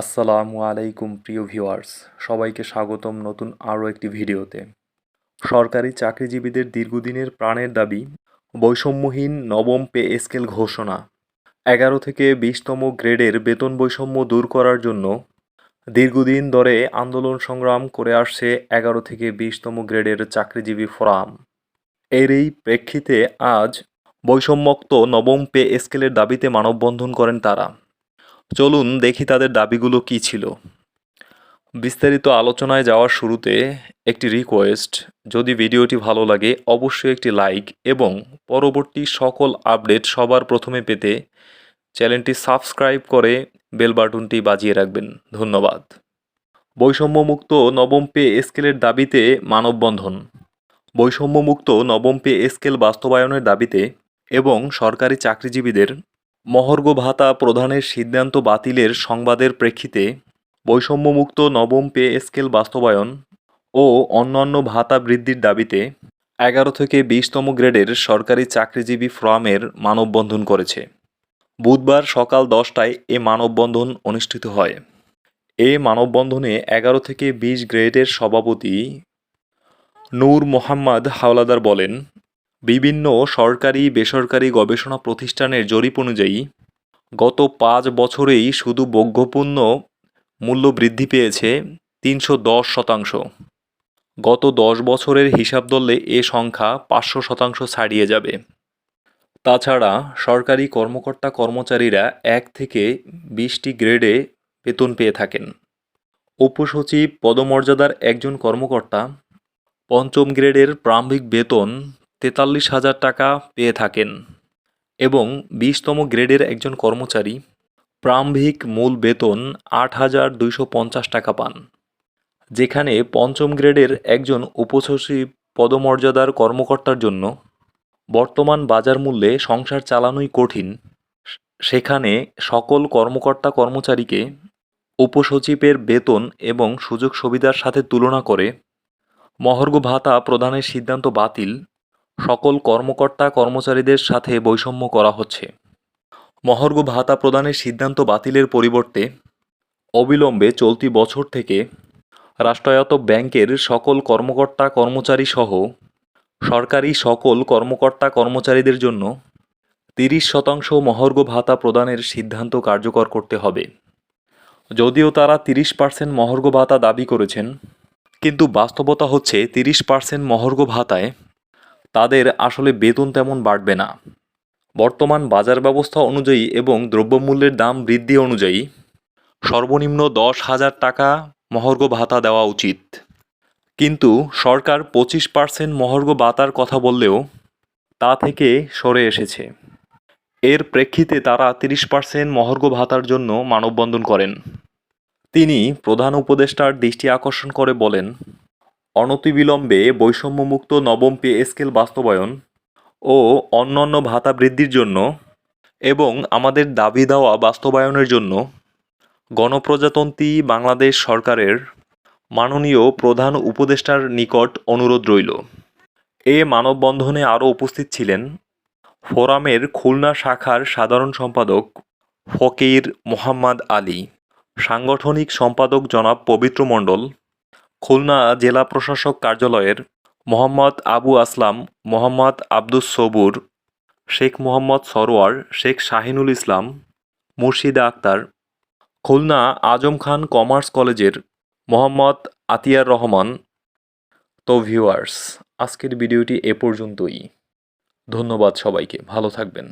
আসসালামু আলাইকুম, প্রিয় ভিউয়ার্স। সবাইকে স্বাগতম নতুন আরও একটি ভিডিওতে। সরকারি চাকরিজীবীদের দীর্ঘদিনের প্রাণের দাবি, বৈষম্যহীন নবম পে স্কেল ঘোষণা। এগারো থেকে বিশতম গ্রেডের বেতন বৈষম্য দূর করার জন্য দীর্ঘদিন ধরে আন্দোলন সংগ্রাম করে আসছে এগারো থেকে বিশতম গ্রেডের চাকরিজীবী ফোরাম। এর এই প্রেক্ষিতে আজ বৈষম্যক্ত নবম পে স্কেলের দাবিতে মানববন্ধন করেন তারা। চলুন দেখি তাদের দাবিগুলো কী ছিল। বিস্তারিত আলোচনায় যাওয়ার শুরুতে একটি রিকোয়েস্ট যদি ভিডিওটি ভালো লাগে, অবশ্যই একটি লাইক এবং পরবর্তী সকল আপডেট সবার প্রথমে পেতে চ্যানেলটি সাবস্ক্রাইব করে বেল বাটনটি বাজিয়ে রাখবেন। ধন্যবাদ। বৈষম্যমুক্ত নবম পে স্কেলের দাবিতে মানববন্ধন। বৈষম্যমুক্ত নবম পে স্কেল বাস্তবায়নের দাবিতে এবং সরকারি চাকরিজীবীদের মহর্ঘ ভাতা প্রদানের সিদ্ধান্ত বাতিলের সংবাদের প্রেক্ষিতে বৈষম্যমুক্ত নবম পে স্কেল বাস্তবায়ন ও অন্যান্য ভাতা বৃদ্ধির দাবিতে এগারো থেকে বিশতম গ্রেডের সরকারি চাকরিজীবী ফ্রামের মানববন্ধন করেছে। বুধবার সকাল দশটায় এ মানববন্ধন অনুষ্ঠিত হয়। এ মানববন্ধনে এগারো থেকে বিশ গ্রেডের সভাপতি নূর মোহাম্মদ হাওলাদার বলেন বিভিন্ন সরকারি, বেসরকারি গবেষণা প্রতিষ্ঠানের জরিপ অনুযায়ী, গত পাঁচ বছরেই শুধু বৈজ্ঞপূর্ণ মূল্য বৃদ্ধি পেয়েছে তিনশো দশ শতাংশ। গত দশ বছরের হিসাব ধরলে এ সংখ্যা পাঁচশো শতাংশ ছাড়িয়ে যাবে। তাছাড়া সরকারি কর্মকর্তা কর্মচারীরা এক থেকে বিশটি গ্রেডে বেতন পেয়ে থাকেন। উপসচিব পদমর্যাদার একজন কর্মকর্তা, পঞ্চম গ্রেডের প্রারম্ভিক বেতন তেতাল্লিশ হাজার টাকা পেয়ে থাকেন এবং বিশতম গ্রেডের একজন কর্মচারী প্রারম্ভিক মূল বেতন আট হাজার দুইশো পঞ্চাশ টাকা পান, যেখানে পঞ্চম গ্রেডের একজন উপসচিব পদমর্যাদার কর্মকর্তার জন্য বর্তমান বাজার মূল্যে সংসার চালানোই কঠিন। সেখানে সকল কর্মকর্তা কর্মচারীকে উপসচিবের বেতন এবং সুযোগ সুবিধার সাথে তুলনা করে মহর্ঘ ভাতা প্রদানের সিদ্ধান্ত বাতিল সকল কর্মকর্তা কর্মচারীদের সাথে বৈষম্য করা হচ্ছে। মহর্ঘ ভাতা প্রদানের সিদ্ধান্ত বাতিলের পরিবর্তে অবিলম্বে চলতি বছর থেকে রাষ্ট্রায়ত্ত ব্যাংকের সকল কর্মকর্তা কর্মচারী সহ সরকারি সকল কর্মকর্তা কর্মচারীদের জন্য তিরিশ শতাংশ মহর্ঘ ভাতা প্রদানের সিদ্ধান্ত কার্যকর করতে হবে। যদিও তারা তিরিশ পার্সেন্ট মহর্ঘ ভাতা দাবি করেছেন, কিন্তু বাস্তবতা হচ্ছে তিরিশ পার্সেন্ট মহর্ঘ ভাতায় তাদের আসলে বেতন তেমন বাড়বে না। বর্তমান বাজার ব্যবস্থা অনুযায়ী এবং দ্রব্যমূল্যের দাম বৃদ্ধি অনুযায়ী সর্বনিম্ন দশ হাজার টাকা মহর্ঘ ভাতা দেওয়া উচিত। কিন্তু সরকার পঁচিশ পার্সেন্ট মহর্ঘ ভাতার কথা বললেও তা থেকে সরে এসেছে। এর প্রেক্ষিতে তারা তিরিশ পার্সেন্ট মহর্ঘ ভাতার জন্য মানববন্ধন করেন। তিনি প্রধান উপদেষ্টার দৃষ্টি আকর্ষণ করে বলেন অনতিবিলম্বে বৈষম্যমুক্ত নবম পে স্কেল বাস্তবায়ন ও অন্যান্য ভাতা বৃদ্ধির জন্য এবং আমাদের দাবি দেওয়া বাস্তবায়নের জন্য গণপ্রজাতন্ত্রী বাংলাদেশ সরকারের মাননীয় প্রধান উপদেষ্টার নিকট অনুরোধ রইল। এ মানববন্ধনে আরও উপস্থিত ছিলেন ফোরামের খুলনা শাখার সাধারণ সম্পাদক ফকির মোহাম্মদ আলী, সাংগঠনিক সম্পাদক জনাব পবিত্র মণ্ডল খুলনা জেলা প্রশাসক কার্যালয়ের মোহাম্মদ আবু আসলাম, মোহাম্মদ আব্দুস সবুর, শেখ মোহাম্মদ সরোয়ার শেখ শাহিনুল ইসলাম, মুর্শিদা আক্তার, খুলনা আজম খান কমার্স কলেজের মোহাম্মদ আতিয়ার রহমান। তো ভিউয়ার্স, আজকের ভিডিওটি এ পর্যন্তই। ধন্যবাদ সবাইকে, ভালো থাকবেন।